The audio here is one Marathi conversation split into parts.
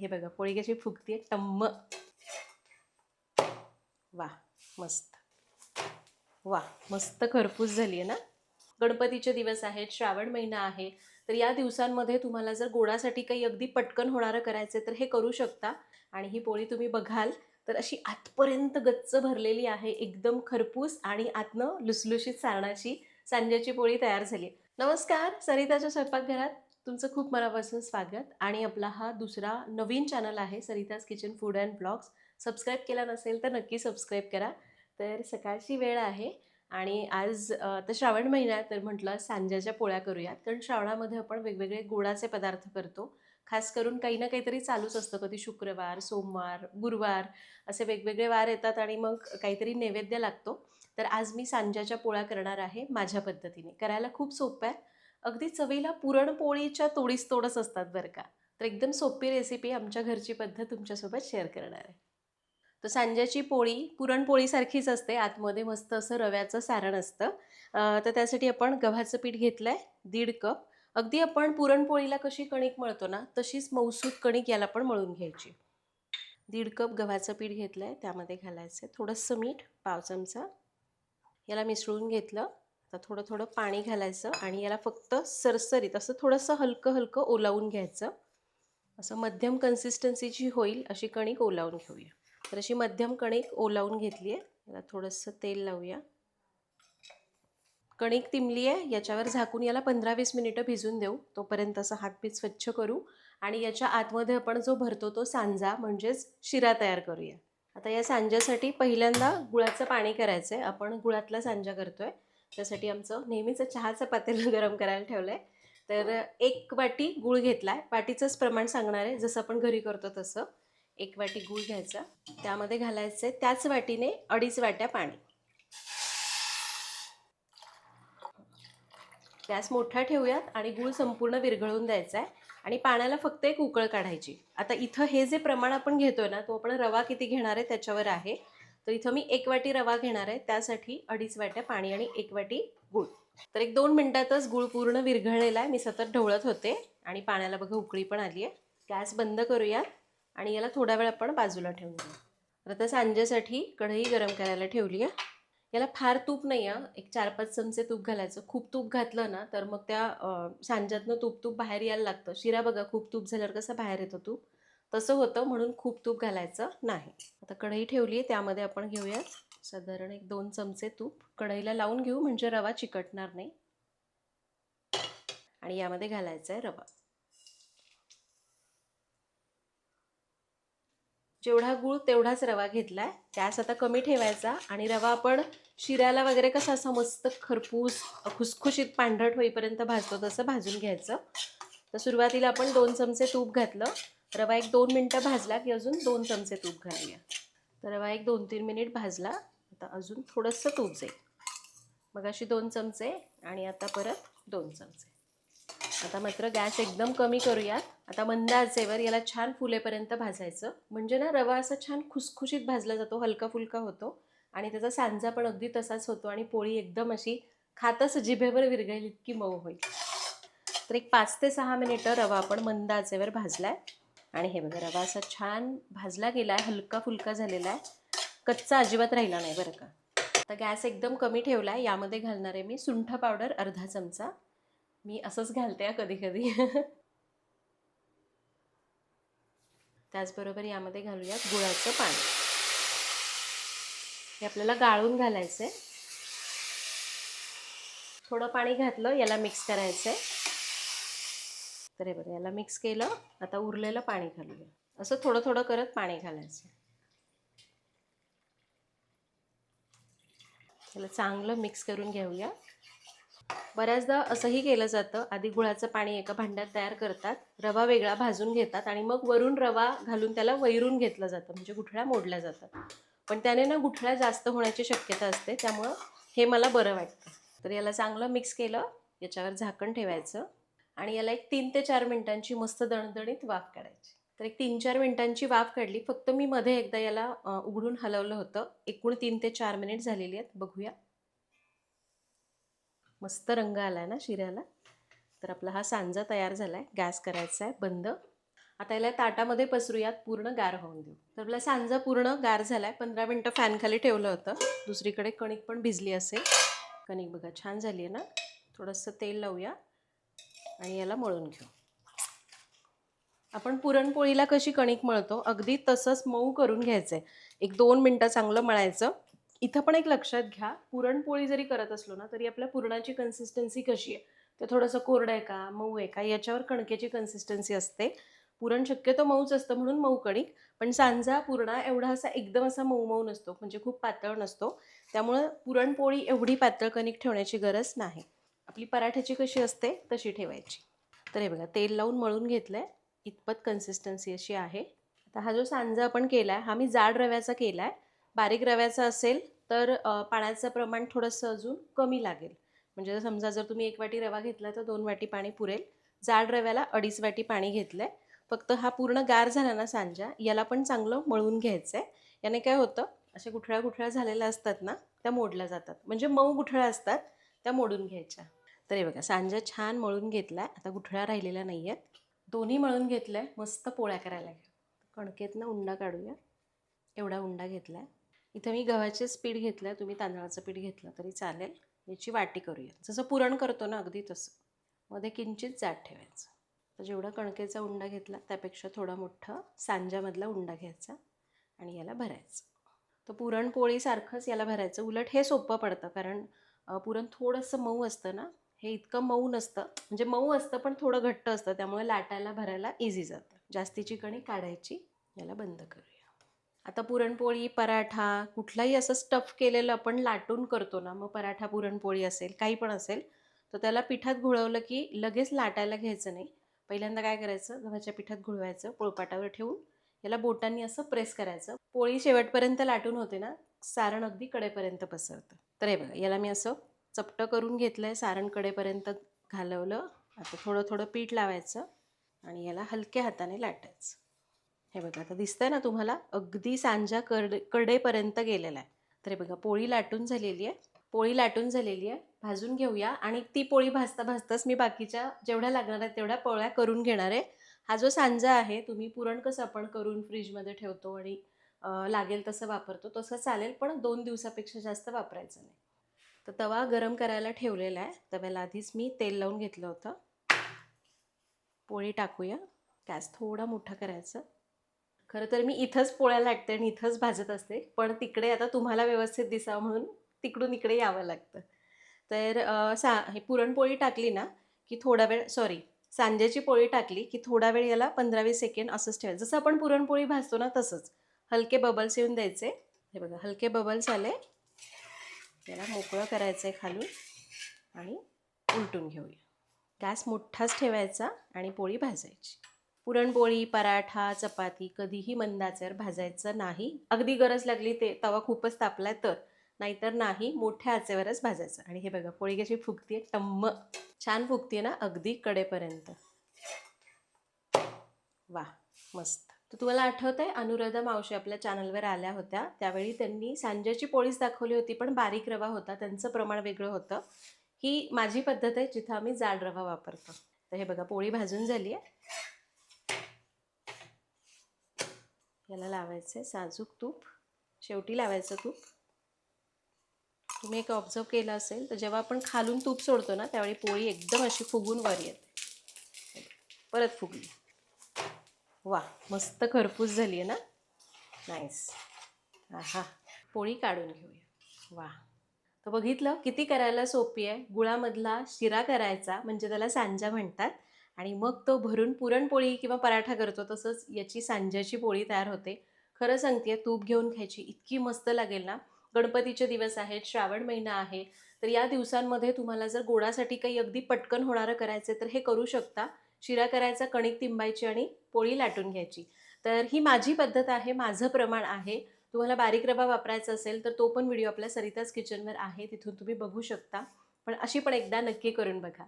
हे बघा पोळी कशी फुगते टम्म. वा मस्त. वा मस्त खरपूस झाली आहे ना? गणपतीचे दिवस आहेत श्रावण महिना आहे तर या दिवसांमध्ये तुम्हाला जर गोडासाठी काही अगदी पटकन होणारं करायचं तर हे करू शकता. आणि ही पोळी तुम्ही बघाल तर अशी आतपर्यंत गच्च भरलेली आहे एकदम खरपूस आणि आतनं लुसलुशीत सारणाची सांज्याची पोळी तयार झाली नमस्कार सरिताच्या स्वयंपाकघरात. तुमचं खूप मनापासून स्वागत. आणि आपला हा दुसरा नवीन चॅनल आहे Sarita's kitchen food and blogs subscribe केला नसेल तर नक्की सबस्क्राईब करा. तर सकाळची वेळ आहे आणि आज तर श्रावण महिना तर म्हटलं सांज्याच्या पोळ्या करूयात. कारण श्रावणामध्ये आपण वेगवेगळे गोडाचे पदार्थ करतो. खास करून काही ना काहीतरी चालूच असतं. कधी शुक्रवार सोमवार गुरुवार असे वेगवेगळे वार येतात आणि मग काहीतरी नैवेद्य लागतो. तर आज मी सांज्याच्या पोळ्या करणार आहे माझ्या पद्धतीने. करायला खूप सोपं आहे. अगदी चवीला पुरणपोळीच्या तोडीस तोडच असतात बरं का. तर एकदम सोपी रेसिपी आमच्या घरची पद्धत तुमच्यासोबत शेअर करणार आहे. तर सांज्याची पोळी पुरणपोळीसारखीच असते आतमध्ये मस्त असं रव्याचं सारण असतं. तर त्यासाठी आपण गव्हाचं पीठ घेतलं आहे दीड कप. अगदी आपण पुरणपोळीला कशी कणिक मळतो ना तशीच मौसूद कणिक याला पण मळून घ्यायची. दीड कप गव्हाचं पीठ घेतलं आहे त्यामध्ये घालायचं आहे थोडंसं मीठ पाव चमचा. याला मिसळून घेतलं. आता थोडं थोडं पाणी घालायचं आणि याला फक्त सरसरीत असं थोडंसं हलकं हलकं ओलावून घ्यायचं. असं मध्यम कन्सिस्टन्सीची होईल अशी कणिक ओलावून घेऊया. तर अशी मध्यम कणिक ओलावून घेतली आहे याला थोडंसं तेल लावूया. कणिक तिमली आहे याच्यावर झाकून याला पंधरा वीस मिनिटं भिजून देऊ. तोपर्यंत असं हातपीत स्वच्छ करू आणि याच्या आतमध्ये आपण जो भरतो तो सांजा म्हणजेच शिरा तयार करूया. आता या सांज्यासाठी पहिल्यांदा गुळाचं पाणी करायचं आहे आपण गुळातला सांजा करतो आहे त्यासाठी आमचं नेहमीचं चहाचं पातेलं गरम करायला ठेवलं आहे तर एक वाटी गुळ घेतला आहे वाटीचंच प्रमाण सांगणार आहे. जसं आपण घरी करतो तसं. एक वाटी गूळ घ्यायचा. त्यामध्ये घालायचं आहे त्याच वाटीने अडीच वाट्या पाणी. गॅस मोठा ठेवूयात आणि गूळ संपूर्ण विरघळून द्यायचा आहे आणि पाण्याला फक्त एक उकळ काढायची. आता इथं हे जे प्रमाण आपण घेतोय ना तो आपण रवा किती घेणार आहे त्याच्यावर आहे. तर इथं मी एक वाटी रवा घेणार आहे. त्यासाठी अडीच वाट्या पाणी आणि एक वाटी गूळ. तर एक दोन मिनटातच गूळ पूर्ण विरघळलेला आहे. मी सतत ढवळत होते आणि पाण्याला बघा उकळी पण आली आहे. गॅस बंद करूया आणि याला थोडा वेळ आपण बाजूला ठेवून तर आता सांजेसाठी कढई गरम करायला ठेवली आहे. याला फार तूप नाही आहे. एक चार पाच चमचे तूप घालायचं. खूप तूप घातलं ना तर मग त्या सांज्यातनं तूप तूप बाहेर यायला लागतं. शिरा बघा खूप तूप झाल्यावर कसं बाहेर येतं तूप. तसं होतं म्हणून खूप तूप घालायचं नाही. आता कढई ठेवली आहे त्यामध्ये आपण घेऊयात. साधारण एक दोन चमचे तूप. कढईला लावून घेऊ म्हणजे रवा चिकटणार नाही. आणि यामध्ये घालायचा आहे रवा. जेवढा गूळ तेवढाच रवा घेतलाय. गॅस आता कमी ठेवायचा आणि रवा आपण शिऱ्याला वगैरे कसा असा मस्त खरपूस खुसखुशीत पांढरट होईपर्यंत भाजतो तसं भाजून घ्यायचं. तर सुरुवातीला आपण दोन चमचे तूप घातलं. रवा एक दोन मिनटं भाजला की अजून दोन चमचे तूप घालूया तर रवा एक दोन तीन मिनिट भाजला आता अजून थोडंसं तूप जाईल. मग अशी दोन चमचे आणि आता परत दोन चमचे. आता मात्र गॅस एकदम कमी करूयात. आता मंद आचेवर याला छान फुलेपर्यंत भाजायचं. म्हणजे ना रवा असा छान खुसखुशीत भाजला जातो हलका फुलका होतो. आणि त्याचा सांजा पण अगदी तसाच होतो आणि पोळी एकदम अशी खातच जिभेवर विरघळली इतकी मऊ होईल. तर एक पाच ते सहा मिनिटं रवा आपण मंद आचेवर आहे आणि हे बघा रवा असा छान भाजला गेला आहे हलका फुलका झालेला आहे. कच्चा अजिबात राहिला नाही बरं का. आता गॅस एकदम कमी ठेवला आहे यामध्ये घालणार आहे मी सुंठ पावडर अर्धा चमचा. मी असंच घालते कधी कधी त्याचबरोबर यामध्ये घालूयात गुळाचं पाणी. हे आपल्याला गाळून घालायचं आहे थोडं पाणी घातलं याला मिक्स करायचं आहे तर हे बघा याला मिक्स केलं आता उरलेलं पाणी घालूया. असं थोडं थोडं करत पाणी घालायचं. त्याला चांगलं मिक्स करून घेऊया. बऱ्याचदा असंही केलं जातं आधी गुळाचं पाणी एका भांड्यात तयार करतात रवा वेगळा भाजून घेतात आणि मग वरून रवा घालून त्याला वैरून घेतलं जातं म्हणजे गुठळ्या मोडल्या जातात. पण त्याने ना गुठळ्या जास्त होण्याची शक्यता असते त्यामुळं हे मला बरं वाटतं. तर याला चांगलं मिक्स केलं याच्यावर झाकण ठेवायचं. आणि याला एक तीन ते चार मिनिटांची मस्त दणदणीत वाफ काढायची. तर एक तीन चार मिनिटांची वाफ काढली. फक्त मी मध्ये एकदा याला उघडून हलवलं होतं. एकूण तीन ते चार मिनिट झालेली आहेत. बघूया. मस्त रंग आला आहे ना शिऱ्याला. तर आपला हा सांजा तयार झाला आहे गॅस करायचा आहे. बंद. आता याला ताटामध्ये पसरूयात. पूर्ण गार होऊन देऊ. तर आपला सांजा पूर्ण गार झालाय. पंधरा मिनटं फॅनखाली ठेवलं होतं. दुसरीकडे कणिक पण भिजली असेल. कणिक बघा छान झाली आहे ना. थोडंसं तेल लावूया. आणि याला मळून घेऊ. आपण पुरणपोळीला कशी कणिक मळतो अगदी तसंच मऊ करून घ्यायचं आहे एक दोन मिनटं चांगलं मळायचं. इथं पण एक लक्षात घ्या पुरणपोळी जरी करत असलो ना तरी आपल्या पुरणाची कन्सिस्टन्सी कशी आहे? ते थोडंसं कोरडं आहे का मऊ आहे का याच्यावर कणकेची कन्सिस्टन्सी असते. पुरण शक्यतो मऊच असतं म्हणून मऊ कणिक. पण सांजा पुरणा एवढा असा एकदम असा मऊ मऊ नसतो म्हणजे खूप पातळ नसतो. त्यामुळं पुरणपोळी एवढी पातळ कणिक ठेवण्याची गरज नाही. आपली पराठ्याची कशी असते तशी ठेवायची. तर हे बघा तेल लावून मळून घेतलं आहे इतपत कन्सिस्टन्सी अशी आहे. आता हा जो सांजा आपण केला आहे हा मी जाड रव्याचा केला आहे बारीक रव्याचा असेल तर पाण्याचं प्रमाण थोडंसं अजून कमी लागेल. म्हणजे जर समजा जर तुम्ही एक वाटी रवा घेतला तर दोन वाटी पाणी पुरेल. जाड रव्याला अडीच वाटी पाणी घेतलं आहे फक्त हा पूर्ण गार झाला ना सांजा याला पण चांगलं मळून घ्यायचं आहे याने काय होतं अशा गुठळ्या गुठळ्या झालेल्या असतात ना त्या मोडल्या जातात. म्हणजे मऊ गुठळ्या असतात त्या मोडून घ्यायच्या. तर हे बघा सांजा छान मळून घेतला आहे आता गुठळ्या राहिलेल्या नाही आहेत दोन्ही मळून घेतलं आहे मस्त पोळ्या करायला घ्या कणकेतनं उंडा काढूया. एवढा उंडा घेतला आहे इथं मी गव्हाचेच पीठ घेतलं आहे तुम्ही तांदळाचं पीठ घेतलं तरी चालेल. याची वाटी करूया. जसं पुरण करतो ना अगदी तसं. मध्ये किंचित जाड ठेवायचं. तर जेवढा कणकेचा उंडा घेतला त्यापेक्षा थोडा मोठं सांजामधला उंडा घ्यायचा आणि याला भरायचं. तर पुरणपोळीसारखंच याला भरायचं. उलट हे सोपं पडतं कारण पुरण थोडंसं मऊ असतं ना हे इतकं मऊ नसतं. म्हणजे मऊ असतं पण थोडं घट्ट असतं. त्यामुळे लाटायला भरायला इझी जातं. जास्तीची कणी काढायची याला बंद करूया. आता पुरणपोळी पराठा कुठलाही असं स्टफ केलेलं आपण लाटून करतो ना मग पराठा पुरणपोळी असेल काही पण असेल तर त्याला पिठात घोळवलं की लगेच लाटायला घ्यायचं नाही. पहिल्यांदा काय करायचं? गव्हाच्या पिठात घोळवायचं पोळपाटावर ठेवून याला बोटांनी असं प्रेस करायचं. पोळी शेवटपर्यंत लाटून होते ना सारण अगदी कडेपर्यंत पसरतं. तर हे बघा याला मी असं चपटं करून घेतलं आहे सारण कडेपर्यंत घालवलं. आता थोडं थोडं पीठ लावायचं आणि याला हलक्या हाताने लाटायचं. हे बघा आता दिसतंय ना तुम्हाला? अगदी सांजा कडे कडेपर्यंत गेलेला आहे. तर हे बघा पोळी लाटून झालेली आहे. पोळी लाटून झालेली आहे. भाजून घेऊया आणि ती पोळी भाजता भाजताच मी बाकीच्या जेवढ्या लागणार आहेत तेवढ्या पोळ्या करून घेणार आहे. हा जो सांजा आहे तुम्ही पुरण कसं आपण करून फ्रीजमध्ये ठेवतो आणि लागेल तसं वापरतो तसं चालेल पण दोन दिवसापेक्षा जास्त वापरायचं नाही. तर तवा गरम करायला ठेवलेला आहे. तव्याला आधीच मी तेल लावून घेतलं होतं. पोळी टाकूया. गॅस थोडा मोठा करायचा. खरं तर मी इथंच पोळ्या लाटते आणि इथंच भाजत असते. पण तिकडे आता तुम्हाला व्यवस्थित दिसावं म्हणून तिकडून इकडे यावं लागतं. तर सा हे पुरणपोळी टाकली ना की थोडा वेळ सॉरी सांज्याची पोळी टाकली की थोडा वेळ याला पंधरा वीस सेकंड असंच ठेवायचं. जसं आपण पुरणपोळी भाजतो ना तसंच. हलके बबल्स येऊन द्यायचे. हे बघा हलके बबल्स आले. आपल्याला मोकळं करायचं आहे खालून आणि उलटून घेऊया. गॅस मोठाच ठेवायचा आणि पोळी भाजायची. पुरणपोळी पराठा चपाती कधीही मंदाचर भाजायचं नाही. अगदी गरज लागली ते तवा खूपच तापलाय तर. नाहीतर नाही मोठ्या आचेवरच भाजायचं. आणि हे बघा पोळी कशी फुगतीये टम्म. छान फुगतीये ना अगदी कडेपर्यंत. वा मस्त. तर तुम्हाला आठवत आहे अनुराधा मावशी आपल्या चॅनलवर आल्या होत्या. त्यावेळी त्यांनी सांज्याची पोळीच दाखवली होती पण बारीक रवा होता. त्यांचं प्रमाण वेगळं होतं. ही माझी पद्धत आहे जिथं आम्ही जाड रवा वापरतो. तर हे बघा पोळी भाजून झाली आहे. याला लावायचं आहे साजूक तूप. शेवटी लावायचं तूप. तुम्ही एक ऑब्झर्व केलं असेल तर जेव्हा आपण खालून तूप सोडतो ना त्यावेळी पोळी एकदम अशी फुगून वर येते. परत फुगली. वा मस्त खरपूस झाली आहे ना? नाईस हा पोळी काढून घेऊया. वा. तर बघितलं किती करायला सोपी आहे. गुळामधला शिरा करायचा म्हणजे त्याला सांजा म्हणतात. आणि मग तो भरून पुरणपोळी किंवा पराठा करतो तसंच याची सांज्याची पोळी तयार होते. खरं सांगते तूप घेऊन खायची इतकी मस्त लागेल ना? गणपतीचे दिवस आहेत श्रावण महिना आहे. तर या दिवसांमध्ये तुम्हाला जर गोडासाठी काही अगदी पटकन होणारं करायचं तर हे करू शकता. शिरा करायचा कणिक तिंबायची आणि पोळी लाटून घ्यायची. तर ही माझी पद्धत आहे माझं प्रमाण आहे. तुम्हाला बारीक रवा वापरायचा असेल तर तो पण व्हिडिओ आपल्या सरिताज किचनवर आहे तिथून तुम्ही बघू शकता. पण अशी पण एकदा नक्की करून बघा.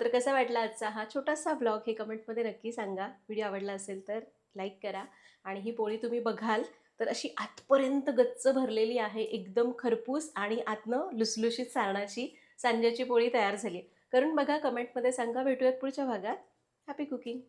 तर कसा वाटला आजचा हा छोटासा ब्लॉग हे कमेंटमध्ये नक्की सांगा. व्हिडिओ आवडला असेल तर लाईक करा आणि ही पोळी तुम्ही बघाल तर अशी आतपर्यंत गच्च भरलेली आहे. एकदम खरपूस आणि आतनं लुसलुशीत सारणाची सांज्याची पोळी तयार झाली करून बघा कमेंटमध्ये सांगा. भेटूयात पुढच्या भागात. Happy cooking!